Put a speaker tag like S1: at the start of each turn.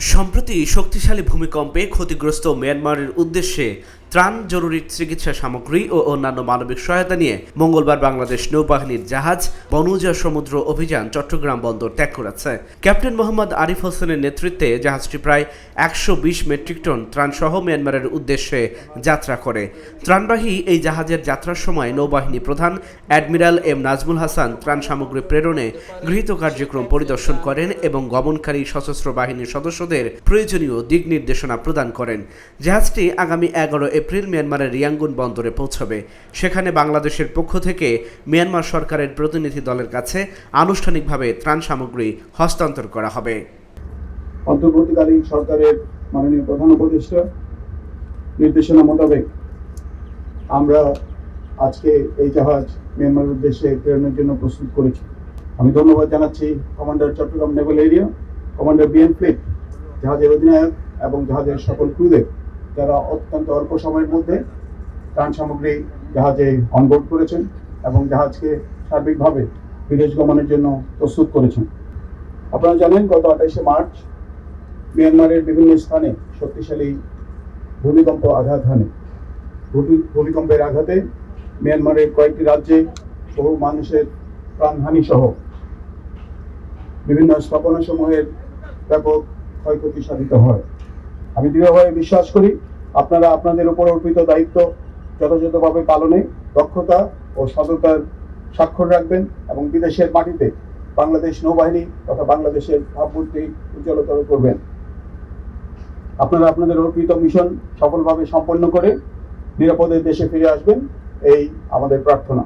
S1: সম্প্রতি শক্তিশালী ভূমিকম্পে ক্ষতিগ্রস্ত মিয়ানমারের উদ্দেশ্যে ত্রাণ, জরুরি চিকিৎসা সামগ্রী ও অন্যান্য মানবিক সহায়তা নিয়ে মঙ্গলবার বাংলাদেশ নৌবাহিনীর জাহাজ বনুজা সমুদ্র অভিযান চট্টগ্রাম বন্দর ত্যাগ করেছে। ক্যাপ্টেন মোহাম্মদ আরিফ হোসেনের নেতৃত্বে জাহাজটি প্রায় একশো বিশ মেট্রিক টন ত্রাণসহ মিয়ানমারের উদ্দেশ্যে যাত্রা করে। ত্রাণবাহী এই জাহাজের যাত্রার সময় নৌবাহিনী প্রধান অ্যাডমিরাল এম নাজমুল হাসান ত্রাণ সামগ্রী প্রেরণে গৃহীত কার্যক্রম পরিদর্শন করেন এবং গমনকারী সশস্ত্র বাহিনীর সদস্যদের প্রয়োজনীয় দিক নির্দেশনা প্রদান করেন। জাহাজটি আগামী এগারো এপ্রিল মিয়ানমারের রিয়াঙ্গুন বন্দরে পৌঁছবে। সেখানে বাংলাদেশের পক্ষ থেকে মিয়ানমার সরকারের প্রতিনিধি দলের কাছে আনুষ্ঠানিকভাবে ত্রাণ সামগ্রী হস্তান্তর করা হবে।
S2: অন্তর্বর্তীকালীন সরকারের মাননীয় প্রধান উপদেষ্টা নির্দেশনা মোতাবেক আমরা আজকে এই জাহাজ মিয়ানমারের উদ্দেশ্যে প্রেরণের জন্য প্রস্তুত করেছি। আমি ধন্যবাদ জানাচ্ছি commander Chattogram naval area, commander BN fleet জাহাজের অধিনায়ক এবং জাহাজের সকল ক্রুদের। যারা অত্যন্ত অল্প সময়ের মধ্যে ত্রাণ সামগ্রী জাহাজে অনবোর্ড করেছেন এবং জাহাজকে সার্বিকভাবে বিদেশ গমনের জন্য প্রস্তুত করেছেন। আপনারা জানেন, গত আঠাইশে মার্চ মিয়ানমারের বিভিন্ন স্থানে শক্তিশালী ভূমিকম্প আঘাত হানে। ভূমিকম্পের আঘাতে মিয়ানমারের কয়েকটি রাজ্যে বহু মানুষের প্রাণহানি সহ বিভিন্ন স্থাপনা সমূহের ব্যাপক ক্ষয়ক্ষতি সাধিত হয়। আমি দৃঢ়ভাবে বিশ্বাস করি আপনারা আপনাদের উপর অর্পিত দায়িত্ব যথাযথভাবে পালনে দক্ষতা ও সততার স্বাক্ষর রাখবেন এবং বিদেশের মাটিতে বাংলাদেশ নৌবাহিনী তথা বাংলাদেশের ভাবমূর্তি উজ্জ্বলতর করবেন। আপনারা আপনাদের অর্পিত মিশন সফলভাবে সম্পন্ন করে নিরাপদে দেশে ফিরে আসবেন, এই আমাদের প্রার্থনা।